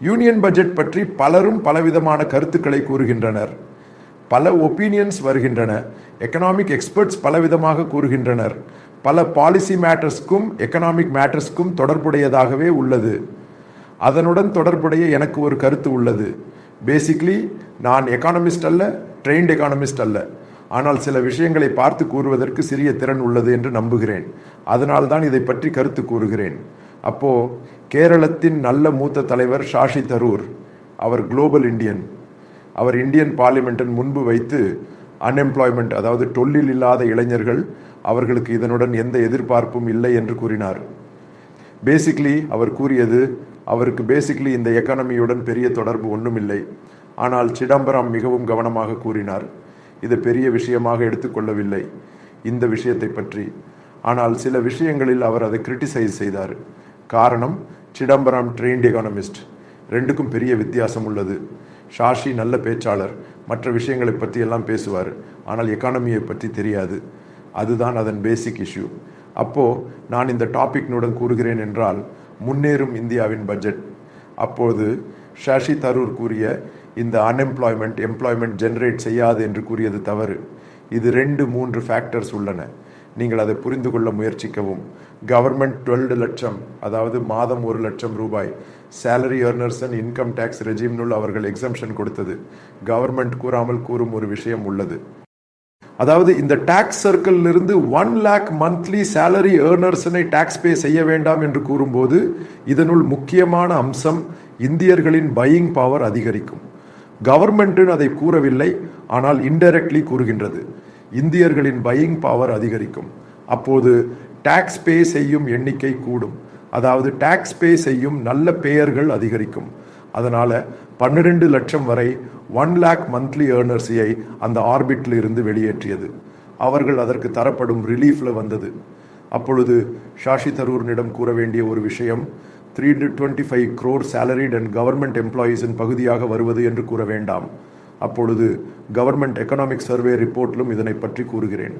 Union budget பற்றி பலரும் பலவிதமான கருத்துக்களை கூறுகின்றனர். பல ஒப்பீனியன்ஸ் வருகின்றன. எக்கனாமிக் எக்ஸ்பர்ட்ஸ் பலவிதமாக கூறுகின்றனர். பல பாலிசி மேட்டர்ஸ்க்கும் எக்கனாமிக் மேட்டர்ஸ்க்கும் தொடர்புடையதாகவே உள்ளது. அதனுடன் தொடர்புடைய எனக்கு ஒரு கருத்து உள்ளது. பேசிக்லி நான் எக்கானமிஸ்ட் அல்ல ட்ரெயின்ட் எக்கானமிஸ்ட் அல்ல. ஆனால் சில விஷயங்களை பார்த்து கூறுவதற்கு சிறிய திறன் உள்ளது என்று நம்புகிறேன். அதனால்தான் இதை பற்றி கருத்து கூறுகிறேன். அப்போது கேரளத்தின் நல்ல மூத்த தலைவர் ஷாஷி தரூர் அவர் குளோபல் இந்தியன் அவர் இந்தியன் பார்லிமெண்ட்டின் முன்பு வைத்து அன்எம்ப்ளாய்மெண்ட் அதாவது தொழில் இல்லாத இளைஞர்கள் அவர்களுக்கு இதனுடன் எந்த எதிர்பார்ப்பும் இல்லை என்று கூறினார். பேசிக்லி அவர் கூறியது அவருக்கு பேசிக்லி இந்த எக்கானமியுடன் பெரிய தொடர்பு ஒன்றுமில்லை ஆனால் சிதம்பரம் மிகவும் கவனமாக கூறினார். இது பெரிய விஷயமாக எடுத்துக்கொள்ளவில்லை இந்த விஷயத்தை பற்றி. ஆனால் சில விஷயங்களில் அவர் அதை கிரிட்டிசைஸ் செய்தார். காரணம் சிதம்பரம் ட்ரெயின்ட் எக்கானமிஸ்ட் ரெண்டுக்கும் பெரிய வித்தியாசம் உள்ளது. ஷாஷி நல்ல பேச்சாளர். மற்ற விஷயங்களை பற்றி எல்லாம் பேசுவார். ஆனால் எக்கானமியை பற்றி தெரியாது. அதுதான் அதன் பேசிக் இஷ்யூ அப்போ நான் இந்த டாபிக்னுடன் கூறுகிறேன் என்றால் முன்னேறும் இந்தியாவின் பட்ஜெட் அப்போது ஷாஷி தரூர் கூறிய இந்த அன்எம்ப்ளாய்மெண்ட் எம்ப்ளாய்மெண்ட் ஜென்ரேட் செய்யாது என்று கூறியது தவறு. இது ரெண்டு மூன்று ஃபேக்டர்ஸ் உள்ளன. நீங்கள் அதை புரிந்து கொள்ள முயற்சிக்கவும். கவர்மெண்ட் டுவெல்டு லட்சம் அதாவது மாதம் ஒரு லட்சம் ரூபாய். Salary earners and income tax ரெஜிம்னுள் அவர்கள் எக்ஸம்ஷன் கொடுத்தது. கவர்மெண்ட் கூறாமல் கூறும் ஒரு விஷயம் உள்ளது. அதாவது இந்த டாக்ஸ் சர்க்கிள் இருந்து ஒன் லேக் மந்த்லி சேலரி ஏர்னர்ஸனை டாக்ஸ் பே செய்ய வேண்டாம் என்று கூறும்போது இதனுள் முக்கியமான அம்சம் இந்தியர்களின் பையிங் பவர் அதிகரிக்கும். கவர்மெண்ட்டுன்னு அதை கூறவில்லை ஆனால் இன்டைரக்ட்லி கூறுகின்றது. இந்தியர்களின் பையிங் பவர் அதிகரிக்கும். அப்போது டாக்ஸ் பே செய்யும் எண்ணிக்கை கூடும். அதாவது டாக்ஸ் பே செய்யும் நல்ல பெயர்கள் அதிகரிக்கும். அதனால் பன்னிரெண்டு லட்சம் வரை ஒன் லேக் மந்த்லி ஏர்னர்ஸியை அந்த ஆர்பிட்டில் இருந்து வெளியேற்றியது. அவர்கள் அதற்கு தரப்படும் ரிலீஃப்ல வந்தது. அப்பொழுது ஷாஷி தரூரினிடம் கூற வேண்டிய ஒரு விஷயம் three twenty five crore salaried and government எம்ப்ளாயீஸின் பகுதியாக வருவது என்று கூற வேண்டாம். அப்பொழுது கவர்மெண்ட் எக்கனாமிக் சர்வே ரிப்போர்ட்டிலும் இதனை பற்றி கூறுகிறேன்.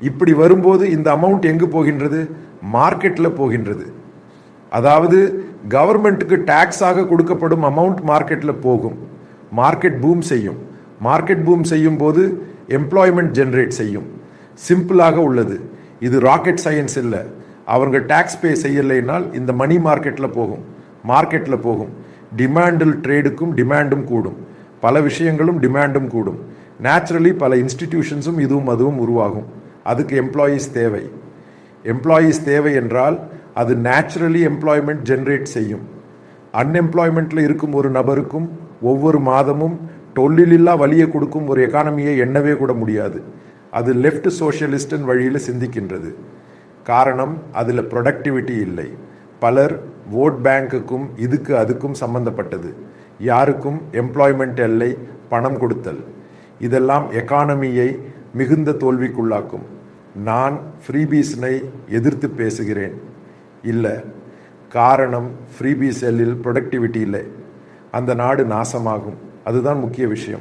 இப்படி வரும்போது இந்த அமௌண்ட் எங்கு போகின்றது? மார்க்கெட்டில் போகின்றது. அதாவது கவர்மெண்ட்டுக்கு டாக்ஸாக கொடுக்கப்படும் அமௌண்ட் மார்க்கெட்டில் போகும். மார்க்கெட் பூம் செய்யும். மார்க்கெட் பூம் செய்யும் போது எம்ப்ளாய்மெண்ட் ஜென்ரேட் செய்யும். சிம்பிளாக உள்ளது. இது ராக்கெட் சயின்ஸ் இல்லை. அவங்க டாக்ஸ் பே செய்யலைனால் இந்த மணி மார்க்கெட்டில் போகும். மார்க்கெட்டில் போகும். டிமாண்டில் ட்ரேடுக்கும் டிமாண்டும் கூடும். பல விஷயங்களும் டிமாண்டும் கூடும். நேச்சுரலி பல இன்ஸ்டிடியூஷன்ஸும் இதுவும் அதுவும் உருவாகும். அதுக்கு எம்ப்ளாயீஸ் தேவை. எம்ப்ளாயீஸ் தேவை என்றால் அது நேச்சுரலி எம்ப்ளாய்மெண்ட் ஜென்ரேட் செய்யும். அன்எம்ப்ளாய்மெண்ட்டில் இருக்கும் ஒரு நபருக்கும் ஒவ்வொரு மாதமும் தொழிலில்லா வழியை கொடுக்கும் ஒரு எக்கானமியை எண்ணவே கூட முடியாது. அது லெஃப்ட் சோஷியலிஸ்டன் வழியில் சிந்திக்கின்றது. காரணம் அதில் ப்ரொடக்டிவிட்டி இல்லை. பலர் ஓட் பேங்க்குக்கும் இதுக்கு அதுக்கும் சம்பந்தப்பட்டது. யாருக்கும் எம்ப்ளாய்மெண்ட் எல்லை பணம் கொடுத்தல். இதெல்லாம் எக்கானமியை மிகுந்த தோல்விக்குள்ளாக்கும். நான் ஃப்ரீபீஸ்னை எதிர்த்து பேசுகிறேன். இல்லை காரணம் ஃப்ரீபீஸ் செல்லில் ப்ரொடக்டிவிட்டி இல்லை. அந்த நாடு நாசமாகும். அதுதான் முக்கிய விஷயம்.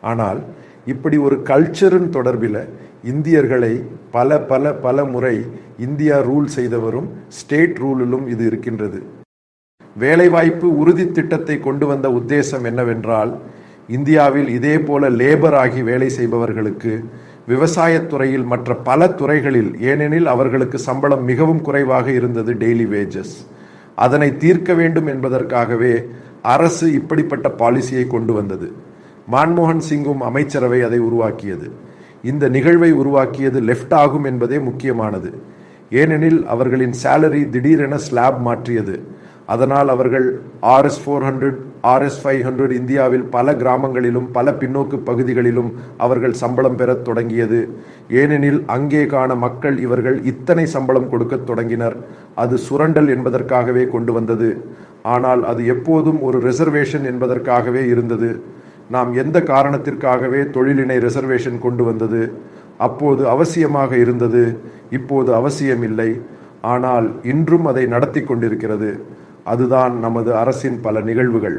ஆனால் இப்படி ஒரு கல்ச்சரின் தொடர்பில் இந்தியர்களை பல பல பல முறை இந்தியா ரூல் செய்தவரும் ஸ்டேட் ரூலிலும் இது இருக்கின்றது. வேலைவாய்ப்பு உறுதி திட்டத்தை கொண்டு வந்த உத்தேசம் என்னவென்றால் இந்தியாவில் இதே போல லேபர் ஆகி வேலை செய்பவர்களுக்கு விவசாயத்துறையில் மற்ற பல துறைகளில் ஏனெனில் அவர்களுக்கு சம்பளம் மிகவும் குறைவாக இருந்தது டெய்லி வேஜஸ் அதனை தீர்க்க வேண்டும் என்பதற்காகவே அரசு இப்படிப்பட்ட பாலிசியை கொண்டு வந்தது. மன்மோகன் சிங்கும் அமைச்சரவை அதை உருவாக்கியது. இந்த நிகழ்வை உருவாக்கியது லெஃப்ட் ஆகும் என்பதே முக்கியமானது. ஏனெனில் அவர்களின் சேலரி திடீரென ஸ்லாப் மாற்றியது. அதனால் அவர்கள் RS four hundred RS five hundred இந்தியாவில் பல கிராமங்களிலும் பல பின்னோக்கு பகுதிகளிலும் அவர்கள் சம்பளம் பெறத் தொடங்கியது. ஏனெனில் அங்கே காண மக்கள் இவர்கள் இத்தனை சம்பளம் கொடுக்கத் தொடங்கினர். அது சுரண்டல் என்பதற்காகவே கொண்டு வந்தது. ஆனால் அது எப்போதும் ஒரு ரிசர்வேஷன் என்பதற்காகவே இருந்தது. நாம் எந்த காரணத்திற்காகவே தொழிலினை ரிசர்வேஷன் கொண்டு வந்தது? அப்போது அவசியமாக இருந்தது. இப்போது அவசியமில்லை. ஆனால் இன்றும் அதை நடத்தி கொண்டிருக்கிறது. அதுதான் நமது அரசின் பல நிகழ்வுகள்.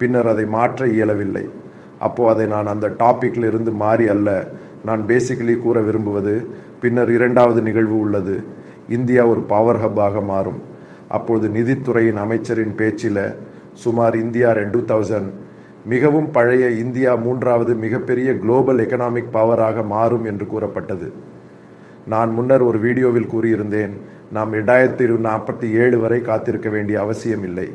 பின்னர் அதை மாற்ற இயலவில்லை. அப்போ அதை நான் அந்த டாப்பிக்கில் இருந்து மாறி அல்ல. நான் பேசிக்கலி கூற விரும்புவது பின்னர் இரண்டாவது நிகழ்வு உள்ளது. இந்தியா ஒரு பவர் ஹப்பாக மாறும். அப்போது நிதித்துறையின் அமைச்சரின் பேச்சில் சுமார் இந்தியா ரெண்டு தௌசண்ட் மிகவும் பழைய இந்தியா மூன்றாவது மிகப்பெரிய குளோபல் எக்கனாமிக் பவராக மாறும் என்று கூறப்பட்டது. நான் முன்னர் ஒரு வீடியோவில் கூறியிருந்தேன் நாம் ரெண்டாயிரத்தி நாற்பத்தி ஏழு வரை காத்திருக்க வேண்டிய அவசியம் இல்லை.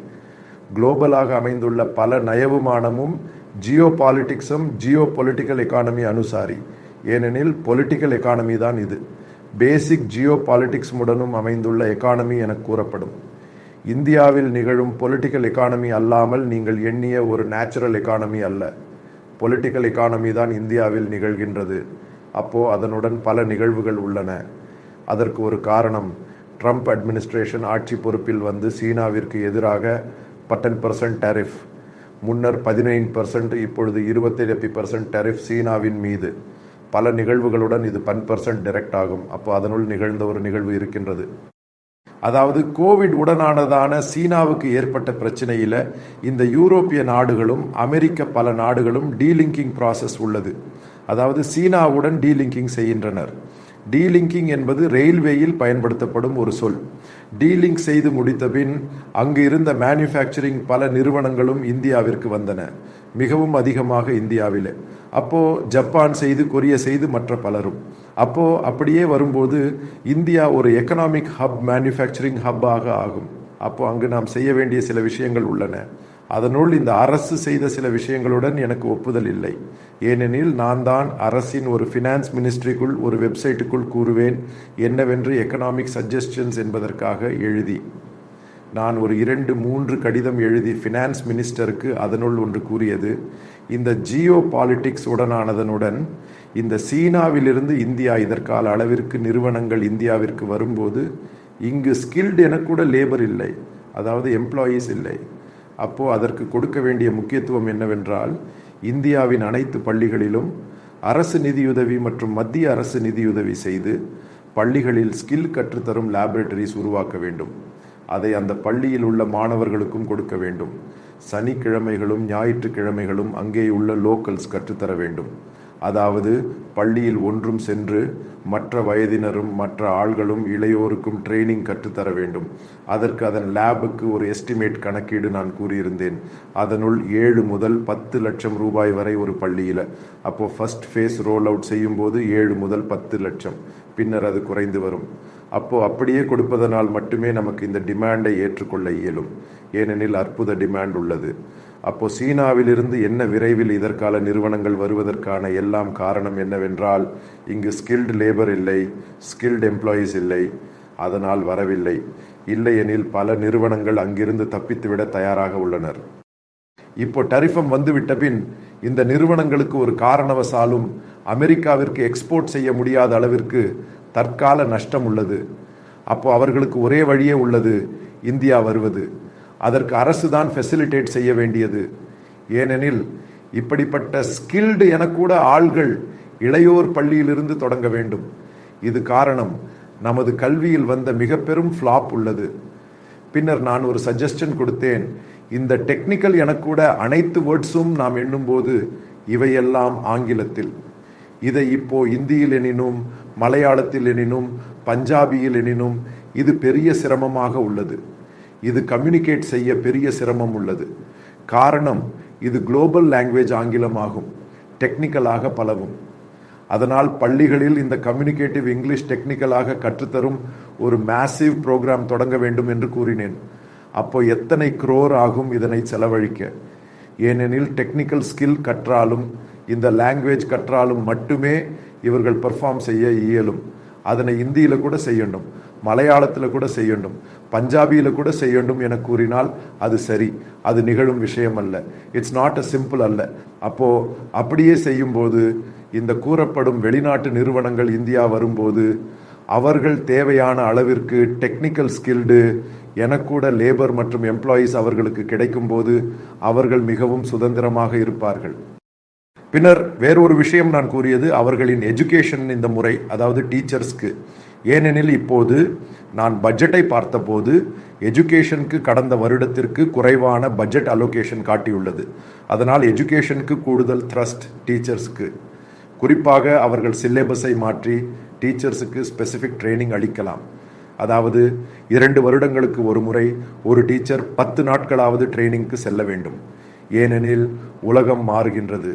குளோபலாக அமைந்துள்ள பல நயவுமானமும் ஜியோ பாலிட்டிக்ஸும் ஜியோ பொலிட்டிக்கல் எக்கானமி அனுசாரி. ஏனெனில் பொலிட்டிக்கல் எக்கானமி தான் இது. பேசிக் ஜியோ பாலிட்டிக்ஸ் உடனும் அமைந்துள்ள எக்கானமி என கூறப்படும். இந்தியாவில் நிகழும் பொலிட்டிக்கல் எக்கானமி அல்லாமல் நீங்கள் எண்ணிய ஒரு நேச்சுரல் எக்கானமி அல்ல. பொலிட்டிக்கல் எக்கானமி தான் இந்தியாவில் நிகழ்கின்றது. அப்போது அதனுடன் பல நிகழ்வுகள் உள்ளன. அதற்கு ஒரு காரணம் ட்ரம்ப் அட்மினிஸ்ட்ரேஷன் ஆட்சி பொறுப்பில் வந்து சீனாவிற்கு எதிராக பத்தன் பர்சன்ட் டேரிஃப் முன்னர் பதினைந்து பர்சன்ட் இப்பொழுது இருபத்தேழு பர்சன்ட் டேரிஃப் சீனாவின் மீது. பல நிகழ்வுகளுடன் இது பன் பர்சன்ட் டைரக்ட் ஆகும். அப்போ அதனுள் நிகழ்ந்த ஒரு நிகழ்வு இருக்கின்றது. அதாவது கோவிட் உடனானதான சீனாவுக்கு ஏற்பட்ட பிரச்சனையில் இந்த யூரோப்பிய நாடுகளும் அமெரிக்க பல நாடுகளும் டீலிங்கிங் ப்ராசஸ் உள்ளது. அதாவது சீனாவுடன் டீலிங்கிங் செய்கின்றனர். டீலிங்கிங் என்பது ரயில்வேயில் பயன்படுத்தப்படும் ஒரு சொல். டீலிங்க் செய்து முடித்தபின் அங்கு இருந்த மேனுஃபேக்சரிங் பல நிறுவனங்களும் இந்தியாவிற்கு வந்தன. மிகவும் அதிகமாக இந்தியாவில். அப்போ ஜப்பான் செய்து கொரிய செய்து மற்ற பலரும். அப்போ அப்படியே வரும்போது இந்தியா ஒரு எக்கனாமிக் ஹப் மேனுஃபேக்சரிங் ஹப்பாக ஆகும். அப்போ அங்கு நாம் செய்ய வேண்டிய சில விஷயங்கள் உள்ளன. அதனுள் இந்த அரசு செய்த சில விஷயங்களுடன் எனக்கு ஒப்புதல் இல்லை. ஏனெனில் நான் தான் அரசின் ஒரு ஃபினான்ஸ் மினிஸ்ட்ரிக்குள் ஒரு வெப்சைட்டுக்குள் கூறுவேன் என்னவென்று எக்கனாமிக் சஜஷன்ஸ் என்பதற்காக எழுதி. நான் ஒரு இரண்டு மூன்று கடிதம் எழுதி ஃபினான்ஸ் மினிஸ்டருக்கு அதனுள் ஒன்று கூறியது இந்த ஜியோ பாலிட்டிக்ஸ் உடனானதனுடன் இந்த சீனாவிலிருந்து இந்தியா இதற்கால அளவிற்கு நிறுவனங்கள் இந்தியாவிற்கு வரும்போது இங்கு ஸ்கில்டு எனக்கூட லேபர் இல்லை அதாவது எம்ப்ளாயீஸ் இல்லை. அப்போது அதற்கு கொடுக்க வேண்டிய முக்கியத்துவம் என்னவென்றால் இந்தியாவின் அனைத்து பள்ளிகளிலும் அரசு நிதியுதவி மற்றும் மத்திய அரசு நிதியுதவி செய்து பள்ளிகளில் ஸ்கில் கற்றுத்தரும் லேபரேட்டரிஸ் உருவாக்க வேண்டும். அதை அந்த பள்ளியில் உள்ள மாணவர்களுக்கும் கொடுக்க வேண்டும். சனிக்கிழமைகளும் ஞாயிற்றுக்கிழமைகளும் அங்கே உள்ள லோக்கல்ஸ் கற்றுத்தர வேண்டும். அதாவது பள்ளியில் ஒன்றும் சென்று மற்ற வயதினரும் மற்ற ஆள்களும் இளையோருக்கும் ட்ரைனிங் கற்றுத்தர வேண்டும். அதற்கு அதன் லேபுக்கு ஒரு எஸ்டிமேட் கணக்கீடு நான் கூறியிருந்தேன். அதனுள் ஏழு முதல் பத்து லட்சம் ரூபாய் வரை ஒரு பள்ளியில். அப்போது ஃபர்ஸ்ட் ஃபேஸ் ரோல் அவுட் செய்யும்போது ஏழு முதல் பத்து லட்சம். பின்னர் அது குறைந்து வரும். அப்போது அப்படியே கொடுப்பதனால் மட்டுமே நமக்கு இந்த டிமாண்டை ஏற்றுக்கொள்ள இயலும். ஏனெனில் அற்புத டிமாண்ட் உள்ளது. அப்போ சீனாவிலிருந்து என்ன விரைவில் இதற்கால நிறுவனங்கள் வருவதற்கான எல்லாம் காரணம் என்னவென்றால் இங்கு ஸ்கில்டு லேபர் இல்லை ஸ்கில்டு எம்ப்ளாயீஸ் இல்லை. அதனால் வரவில்லை. இல்லையெனில் பல நிறுவனங்கள் அங்கிருந்து தப்பித்துவிட தயாராக உள்ளனர். இப்போ டரிஃபம் வந்துவிட்ட பின் இந்த நிறுவனங்களுக்கு ஒரு காரணவசாலும் அமெரிக்காவிற்கு எக்ஸ்போர்ட் செய்ய முடியாத அளவிற்கு தற்கால நஷ்டம் உள்ளது. அப்போ அவர்களுக்கு ஒரே வழியே உள்ளது இந்தியா வருவது. அதற்கு அரசு தான் ஃபெசிலிட்டேட் செய்ய வேண்டியது. ஏனெனில் இப்படிப்பட்ட ஸ்கில்டு எனக்கூட ஆள்கள் இளையோர் பள்ளியிலிருந்து தொடங்க வேண்டும். இது காரணம் நமது கல்வியில் வந்த மிக பெரும் ஃப்ளாப் உள்ளது. பின்னர் நான் ஒரு சஜஷன் கொடுத்தேன். இந்த டெக்னிக்கல் எனக்கூட அனைத்து வேர்ட்ஸும் நாம் எண்ணும்போது இவையெல்லாம் ஆங்கிலத்தில். இதை இப்போ இந்தியில் எனினும் மலையாளத்தில் எனினும் பஞ்சாபியில் எனினும் இது பெரிய சிரமமாக உள்ளது. இது கம்யூனிகேட் செய்ய பெரிய சிரமம் உள்ளது. காரணம் இது குளோபல் லாங்குவேஜ் ஆங்கிலம் ஆகும் டெக்னிக்கலாக பலவும். அதனால் பள்ளிகளில் இந்த கம்யூனிகேட்டிவ் இங்கிலீஷ் டெக்னிக்கலாக கற்றுத்தரும் ஒரு மேசிவ் ப்ரோக்ராம் தொடங்க வேண்டும் என்று கூறினேன். அப்போ எத்தனை குரோர் ஆகும் இதனை செலவழிக்க? ஏனெனில் டெக்னிக்கல் ஸ்கில் கற்றாலும் இந்த லாங்குவேஜ் கற்றாலும் மட்டுமே இவர்கள் பெர்ஃபார்ம் செய்ய இயலும். அதனை இந்தியில் கூட செய்யணும். மலையாளத்தில் கூட செய்யணும் பஞ்சாபியில் கூட செய்யணும் என கூறினால் அது சரி. அது நிகழும் விஷயம் அல்ல. இட்ஸ் நாட் அ சிம்பிள் அல்ல. அப்போது அப்படியே செய்யும்போது இந்த கூறப்படும் வெளிநாட்டு நிறுவனங்கள் இந்தியா வரும்போது அவர்கள் தேவையான அளவிற்கு டெக்னிக்கல் ஸ்கில்டு எனக்கூட லேபர் மற்றும் எம்ப்ளாயீஸ் அவர்களுக்கு கிடைக்கும்போது அவர்கள் மிகவும் சுதந்திரமாக இருப்பார்கள். பின்னர் வேறொரு விஷயம் நான் கூறியது அவர்களின் எஜுகேஷன் இந்த முறை அதாவது டீச்சர்ஸ்க்கு ஏனெனில் இப்போது நான் பட்ஜெட்டை பார்த்தபோது எஜுகேஷனுக்கு கடந்த வருடத்திற்கு குறைவான பட்ஜெட் அலோகேஷன் காட்டியுள்ளது. அதனால் எஜுகேஷனுக்கு கூடுதல் த்ரஸ்ட் டீச்சர்ஸ்க்கு குறிப்பாக அவர்கள் சிலேபஸை மாற்றி டீச்சர்ஸுக்கு ஸ்பெசிஃபிக் ட்ரைனிங் அளிக்கலாம். அதாவது இரண்டு வருடங்களுக்கு ஒரு முறை ஒரு டீச்சர் பத்து நாட்களாவது ட்ரைனிங்க்கு செல்ல வேண்டும். ஏனெனில் உலகம் மாறுகின்றது.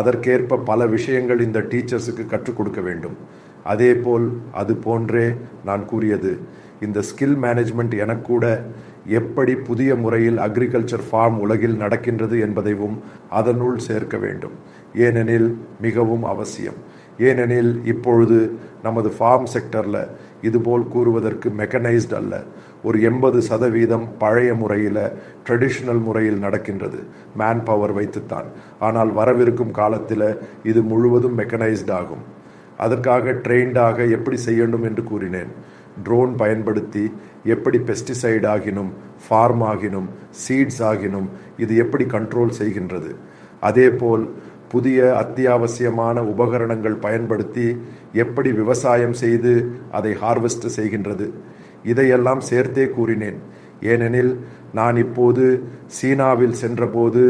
அதற்கேற்ப பல விஷயங்கள் இந்த டீச்சர்ஸுக்கு கற்றுக் கொடுக்க வேண்டும். அதேபோல் அது போன்றே நான் கூறியது. இந்த ஸ்கில் மேனேஜ்மெண்ட் எனக்கூட எப்படி புதிய முறையில் அக்ரிகல்ச்சர் ஃபார்ம் உலகில் நடக்கின்றது என்பதையும் அதனுள் சேர்க்க வேண்டும். ஏனெனில் மிகவும் அவசியம். ஏனெனில் இப்பொழுது நமது ஃபார்ம் செக்டரில் இதுபோல் கூறுவதற்கு மெக்கனைஸ்ட் அல்ல. ஒரு எண்பது சதவீதம் பழைய முறையில் ட்ரெடிஷ்னல் முறையில் நடக்கின்றது. மேன் பவர் வைத்துத்தான். ஆனால் வரவிருக்கும் காலத்தில் இது முழுவதும் மெக்கனைஸ்ட் ஆகும். அதற்காக ட்ரெயின்டாக எப்படி செய்யணும் என்று கூறினேன். ட்ரோன் பயன்படுத்தி எப்படி பெஸ்டிசைட் ஆகினும் ஃபார்ம் ஆகினும் சீட்ஸ் ஆகினும் இது எப்படி கண்ட்ரோல் செய்கின்றது. அதேபோல் புதிய அத்தியாவசியமான உபகரணங்கள் பயன்படுத்தி எப்படி விவசாயம் செய்து அதை ஹார்வெஸ்ட் செய்கின்றது. இதையெல்லாம் சேர்த்தே கூறினேன். ஏனெனில் நான் இப்போது சீனாவில் சென்றபோது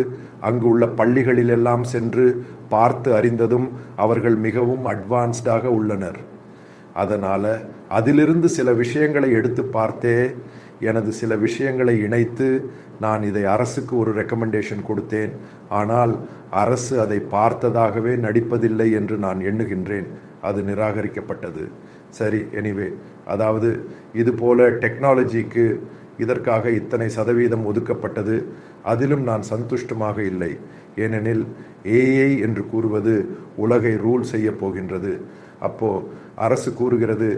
அங்கு உள்ள பள்ளிகளிலெல்லாம் சென்று பார்த்து அறிந்ததும் அவர்கள் மிகவும் அட்வான்ஸ்டாக உள்ளனர். அதனால் அதிலிருந்து சில விஷயங்களை எடுத்து பார்த்தே எனது சில விஷயங்களை இணைத்து நான் இதை அரசுக்கு ஒரு ரெக்கமெண்டேஷன் கொடுத்தேன். ஆனால் அரசு அதை பார்த்ததாகவே நடிப்பதில்லை என்று நான் எண்ணுகின்றேன். அது நிராகரிக்கப்பட்டது. சரி எனிவே அதாவது இதுபோல டெக்னாலஜிக்கு இதற்காக இத்தனை சதவீதம் ஒதுக்கப்பட்டது. அதிலும் நான் சந்துஷ்டமாக இல்லை. ஏனெனில் ஏஐ என்று கூறுவது உலகை ரூல் செய்ய போகின்றது. அப்போ அரசு கூறுகிறது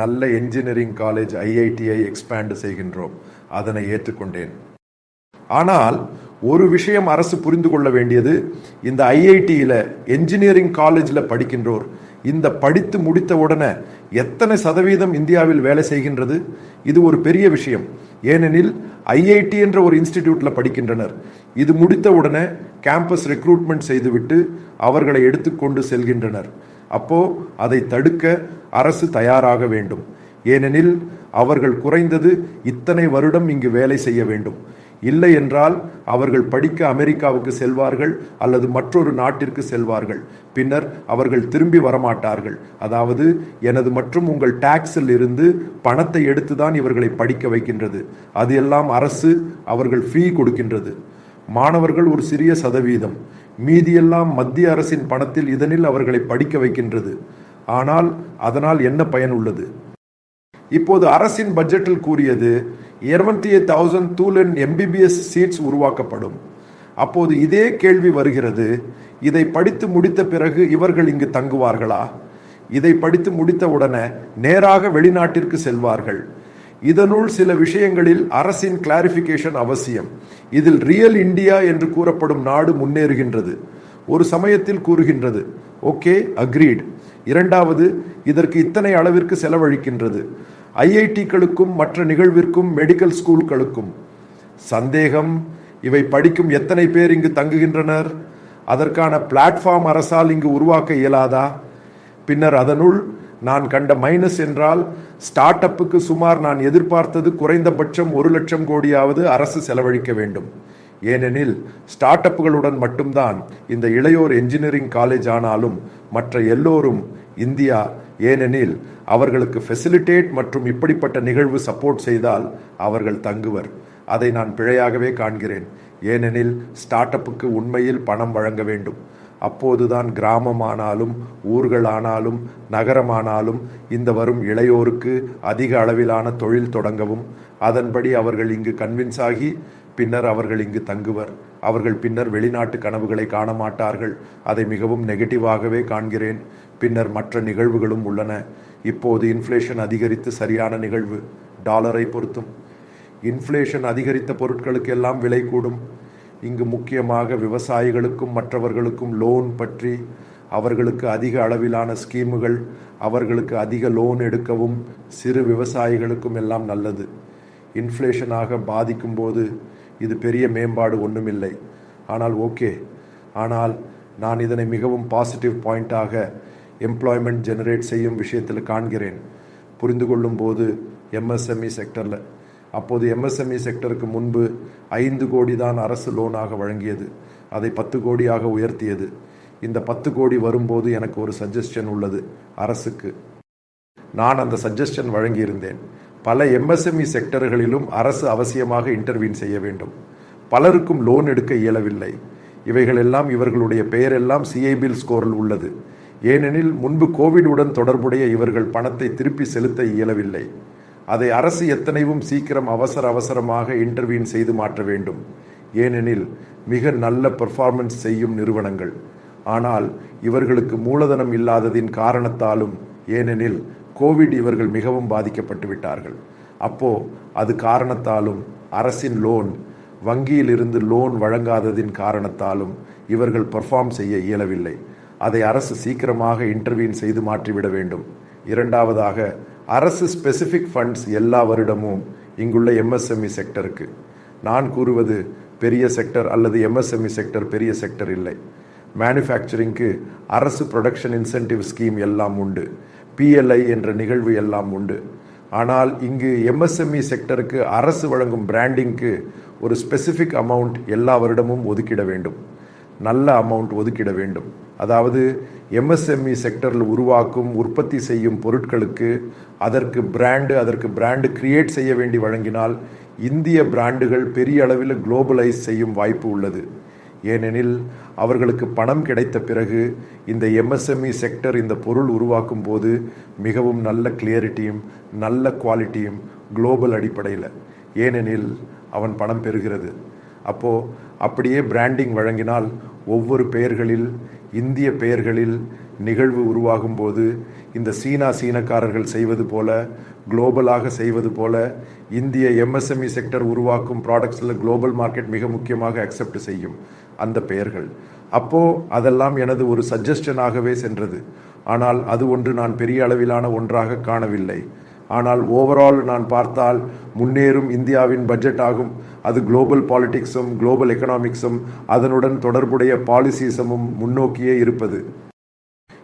நல்ல என்ஜினியரிங் காலேஜ் ஐஐடியை எக்ஸ்பேண்ட் செய்கின்றோம். அதனை ஏற்றுக்கொண்டேன். ஆனால் ஒரு விஷயம் அரசு புரிந்து கொள்ள வேண்டியது இந்த ஐஐடியில் என்ஜினியரிங் காலேஜில் படிக்கின்றோர் இந்த படித்து முடித்த உடனே எத்தனை சதவீதம் இந்தியாவில் வேலை செய்கின்றது? இது ஒரு பெரிய விஷயம். ஏனெனில் ஐஐடி என்ற ஒரு இன்ஸ்டிடியூட்டில் படிக்கின்றனர். இது முடித்த உடனே கேம்பஸ் ரெக்ரூட்மெண்ட் செய்துவிட்டு அவர்களை எடுத்துக்கொண்டு செல்கின்றனர். அப்போ அதை தடுக்க அரசு தயாராக வேண்டும். ஏனெனில் அவர்கள் குறைந்தது இத்தனை வருடம் இங்கு வேலை செய்ய வேண்டும். இல்லை என்றால் அவர்கள் படிக்க அமெரிக்காவுக்கு செல்வார்கள் அல்லது மற்றொரு நாட்டிற்கு செல்வார்கள். பின்னர் அவர்கள் திரும்பி வரமாட்டார்கள். அதாவது எனது மற்றும் உங்கள் டாக்ஸில் இருந்து பணத்தை எடுத்துதான் இவர்களை படிக்க வைக்கின்றது. அது எல்லாம் அரசு அவர்கள் ஃபீ கொடுக்கின்றது. மாணவர்கள் ஒரு சிறிய சதவீதம். மீதியெல்லாம் மத்திய அரசின் பணத்தில் இதனில் அவர்களை படிக்க வைக்கின்றது. ஆனால் அதனால் என்ன பயன் உள்ளது? இப்போது அரசின் பட்ஜெட்டில் கூறியது இருபத்தி தௌசண்ட் தூலன் எம்பிபிஎஸ் சீட்ஸ் உருவாக்கப்படும். அப்போது இதே கேள்வி வருகிறது. இதை படித்து முடித்த பிறகு இவர்கள் இங்கு தங்குவார்களா? இதை படித்து முடித்த உடனே நேராக வெளிநாட்டிற்கு செல்வார்கள். இதனுள் சில விஷயங்களில் அரசின் கிளாரிபிகேஷன் அவசியம். இதில் ரியல் இந்தியா என்று கூறப்படும் நாடு முன்னேறுகின்றது. ஒரு சமயத்தில் கூறுகின்றது. ஓகே அக்ரீட் இரண்டாவது இதற்கு இத்தனை அளவிற்கு செலவழிக்கின்றது. ஐஐடிக்களுக்கும் மற்ற நிகழ்விற்கும் மெடிக்கல் ஸ்கூல்களுக்கும் சந்தேகம் இவை படிக்கும் எத்தனை பேர் இங்கு தங்குகின்றனர்? அதற்கான பிளாட்ஃபார்ம் அரசால் இங்கு உருவாக்க இயலாதா? பின்னர் அதனுள் நான் கண்ட மைனஸ் என்றால் ஸ்டார்ட் அப்புக்கு சுமார் நான் எதிர்பார்த்தது குறைந்தபட்சம் ஒரு லட்சம் கோடியாவது அரசு செலவழிக்க வேண்டும். ஏனெனில் ஸ்டார்ட் அப்புகளுடன் மட்டும்தான் இந்த இளையோர் என்ஜினியரிங் காலேஜ் ஆனாலும் மற்ற எல்லோரும் இந்தியா. ஏனெனில் அவர்களுக்கு ஃபெசிலிட்டேட் மற்றும் இப்படிப்பட்ட நிகழ்வு சப்போர்ட் செய்தால் அவர்கள் தங்குவர். அதை நான் பிழையாகவே காண்கிறேன். ஏனெனில் ஸ்டார்ட் அப்புக்கு உண்மையில் பணம் வழங்க வேண்டும். அப்போதுதான் கிராமமானாலும் ஊர்களானாலும் நகரமானாலும் இந்த வரும் இளையோருக்கு அதிக அளவிலான தொழில் தொடங்கவும். அதன்படி அவர்கள் இங்கு கன்வின்ஸ் ஆகி பின்னர் அவர்கள் இங்கு தங்குவர். அவர்கள் பின்னர் வெளிநாட்டு கனவுகளை காண மாட்டார்கள் அதை மிகவும் நெகட்டிவாகவே காண்கிறேன். பின்னர் மற்ற நிகழ்வுகளும் உள்ளன. இப்போது இன்ஃப்ளேஷன் அதிகரித்து சரியான நிகழ்வு டாலரை பொருத்தும் இன்ஃப்ளேஷன் அதிகரித்த பொருட்களுக்கு எல்லாம் விலை கூடும். இங்கு முக்கியமாக விவசாயிகளுக்கும் மற்றவர்களுக்கும் லோன் பற்றி அவர்களுக்கு அதிக அளவிலான ஸ்கீமுகள் அவர்களுக்கு அதிக லோன் எடுக்கவும் சிறு விவசாயிகளுக்கும் எல்லாம் நல்லது. இன்ஃப்ளேஷனாக பாதிக்கும் போது இது பெரிய மேம்பாடு ஒன்றுமில்லை ஆனால் ஓகே ஆனால் நான் இதனை மிகவும் பாசிட்டிவ் பாயிண்ட்டாக எம்ப்ளாய்மெண்ட் ஜெனரேட் செய்யும் விஷயத்தில் காண்கிறேன். புரிந்து கொள்ளும் போது எம்எஸ்எம்இ செக்டரில் அப்போது எம்எஸ்எம்இ செக்டருக்கு முன்பு ஐந்து கோடி தான் அரசு லோனாக வழங்கியது. அதை பத்து கோடியாக உயர்த்தியது. இந்த பத்து கோடி வரும்போது எனக்கு ஒரு சஜஷன் உள்ளது அரசுக்கு. நான் அந்த சஜஷன் வழங்கியிருந்தேன். பல எம்எஸ்எம்இ செக்டர்களிலும் அரசு அவசியமாக இன்டர்வீன் செய்ய வேண்டும். பலருக்கும் லோன் எடுக்க இயலவில்லை. இவைகளெல்லாம் இவர்களுடைய பெயரெல்லாம் சிஐபில் ஸ்கோரில் உள்ளது. ஏனெனில் முன்பு கோவிடுடன் தொடர்புடைய இவர்கள் பணத்தை திருப்பி செலுத்த இயலவில்லை. அதை அரசு எத்தனையும் சீக்கிரம் அவசர அவசரமாக இன்டர்வியூன் செய்து மாற்ற வேண்டும். ஏனெனில் மிக நல்ல பெர்ஃபார்மன்ஸ் செய்யும் நிறுவனங்கள். ஆனால் இவர்களுக்கு மூலதனம் இல்லாததின் காரணத்தாலும் ஏனெனில் கோவிட் இவர்கள் மிகவும் பாதிக்கப்பட்டு விட்டார்கள் அப்போ அது காரணத்தாலும் அரசின் லோன் வங்கியிலிருந்து லோன் வழங்காததின் காரணத்தாலும் இவர்கள் பெர்ஃபார்ம் செய்ய இயலவில்லை. அதை அரசு சீக்கிரமாக இன்டர்வியூன் செய்து மாற்றிவிட வேண்டும். இரண்டாவதாக அரசு ஸ்பெசிஃபிக் ஃபண்ட்ஸ் எல்லா வருடமும் இங்குள்ள எம்எஸ்எம்இ செக்டருக்கு நான் கூறுவது பெரிய செக்டர் அல்லது எம்எஸ்எம்இ செக்டர் பெரிய செக்டர் இல்லை. மேனுஃபேக்சரிங்க்கு அரசு ப்ரொடக்ஷன் இன்சென்டிவ் ஸ்கீம் எல்லாம் உண்டு. பிஎல்ஐ என்ற நிகழ்வு எல்லாம் உண்டு. ஆனால் இங்கு எம்எஸ்எம்இ செக்டருக்கு அரசு வழங்கும் பிராண்டிங்க்கு ஒரு ஸ்பெசிஃபிக் அமௌண்ட் எல்லா வருடமும் ஒதுக்கிட வேண்டும். நல்ல அமௌண்ட் ஒதுக்கிட வேண்டும். அதாவது எம்எஸ்எம்இ செக்டரில் உருவாக்கும் உற்பத்தி செய்யும் பொருட்களுக்கு அதற்கு பிராண்டு அதற்கு பிராண்டு கிரியேட் செய்ய வேண்டி வழங்கினால் இந்திய பிராண்டுகள் பெரிய அளவில் குளோபலைஸ் செய்யும் வாய்ப்பு உள்ளது. ஏனெனில் அவர்களுக்கு பணம் கிடைத்த பிறகு இந்த எம்எஸ்எம்இ செக்டர் இந்த பொருள் உருவாக்கும் போது மிகவும் நல்ல கிளியரிட்டியும் நல்ல குவாலிட்டியும் குளோபல் அடிப்படையில். ஏனெனில் அவன் பணம் பெறுகிறது. அப்போது அப்படியே பிராண்டிங் வழங்கினால் ஒவ்வொரு பெயர்களில் இந்திய பெயர்களில் நிகழ்வு உருவாகும் போது இந்த சீனா சீனக்காரர்கள் செய்வது போல குளோபலாக செய்வது போல இந்திய எம்எஸ்எம்இ செக்டர் உருவாக்கும் ப்ராடக்ட்ஸில் குளோபல் மார்க்கெட் மிக முக்கியமாக அக்செப்ட் செய்யும் அந்த பெயர்கள். அப்போது அதெல்லாம் எனது ஒரு சஜஷனாகவே சென்றது. ஆனால் அது ஒன்று நான் பெரிய அளவிலான ஒன்றாக காணவில்லை. ஆனால் ஓவரால் நான் பார்த்தால் முன்னேறும் இந்தியாவின் பட்ஜெட் ஆகும். அது குளோபல் பாலிடிக்ஸும் குளோபல் எக்கனாமிக்ஸும் அதனுடன் தொடர்புடைய பாலிசிசமும் முன்னோக்கியே இருப்பது.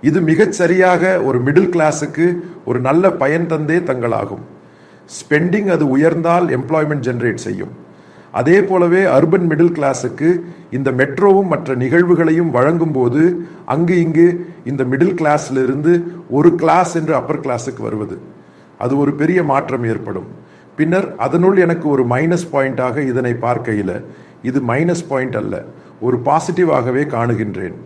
இது மிகச் சரியாக ஒரு மிடில் கிளாஸுக்கு ஒரு நல்ல பயன் தந்தே தங்களாகும். ஸ்பெண்டிங் அது உயர்ந்தால் எம்ப்ளாய்மெண்ட் ஜென்ரேட் செய்யும். அதே போலவே அர்பன் மிடில் கிளாஸுக்கு இந்த மெட்ரோவும் மற்ற நிகழ்வுகளையும் வழங்கும் போது அங்கு இங்கு இந்த மிடில் கிளாஸிலிருந்து ஒரு கிளாஸ் என்று அப்பர் கிளாஸுக்கு வருவது. அது ஒரு பெரிய மாற்றம் ஏற்படும். பின்னர் அதனுள் எனக்கு ஒரு மைனஸ் பாயிண்டாக இதனை பார்க்கையில் இது மைனஸ் பாயிண்ட் அல்ல ஒரு பாசிட்டிவாகவே காணுகின்றேன்.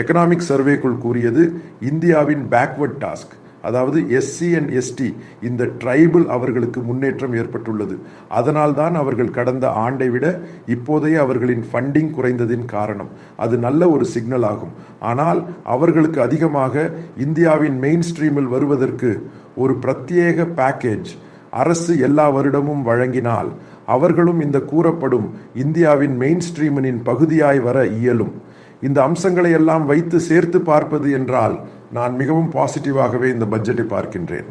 எக்கனாமிக் சர்வேக்குள் கூறியது இந்தியாவின் பேக்வர்ட் டாஸ்க் அதாவது எஸ்சி அண்ட் எஸ்டி இந்த ட்ரைபிள் அவர்களுக்கு முன்னேற்றம் ஏற்பட்டுள்ளது. அதனால்தான் அவர்கள் கடந்த ஆண்டை விட இப்போதைய அவர்களின் ஃபண்டிங் குறைந்ததின் காரணம். அது நல்ல ஒரு சிக்னல் ஆகும். ஆனால் அவர்களுக்கு அதிகமாக இந்தியாவின் மெயின் ஸ்ட்ரீமில் வருவதற்கு ஒரு பிரத்யேக பேக்கேஜ் அரசு எல்லா வருடமும் வழங்கினால் அவர்களும் இந்த கூறப்படும் இந்தியாவின் மெயின் ஸ்ட்ரீமனின் பகுதியாய் வர இயலும். இந்த அம்சங்களை எல்லாம் வைத்து சேர்த்து பார்ப்பது என்றால் நான் மிகவும் பாசிட்டிவாகவே இந்த பட்ஜெட்டை பார்க்கின்றேன்.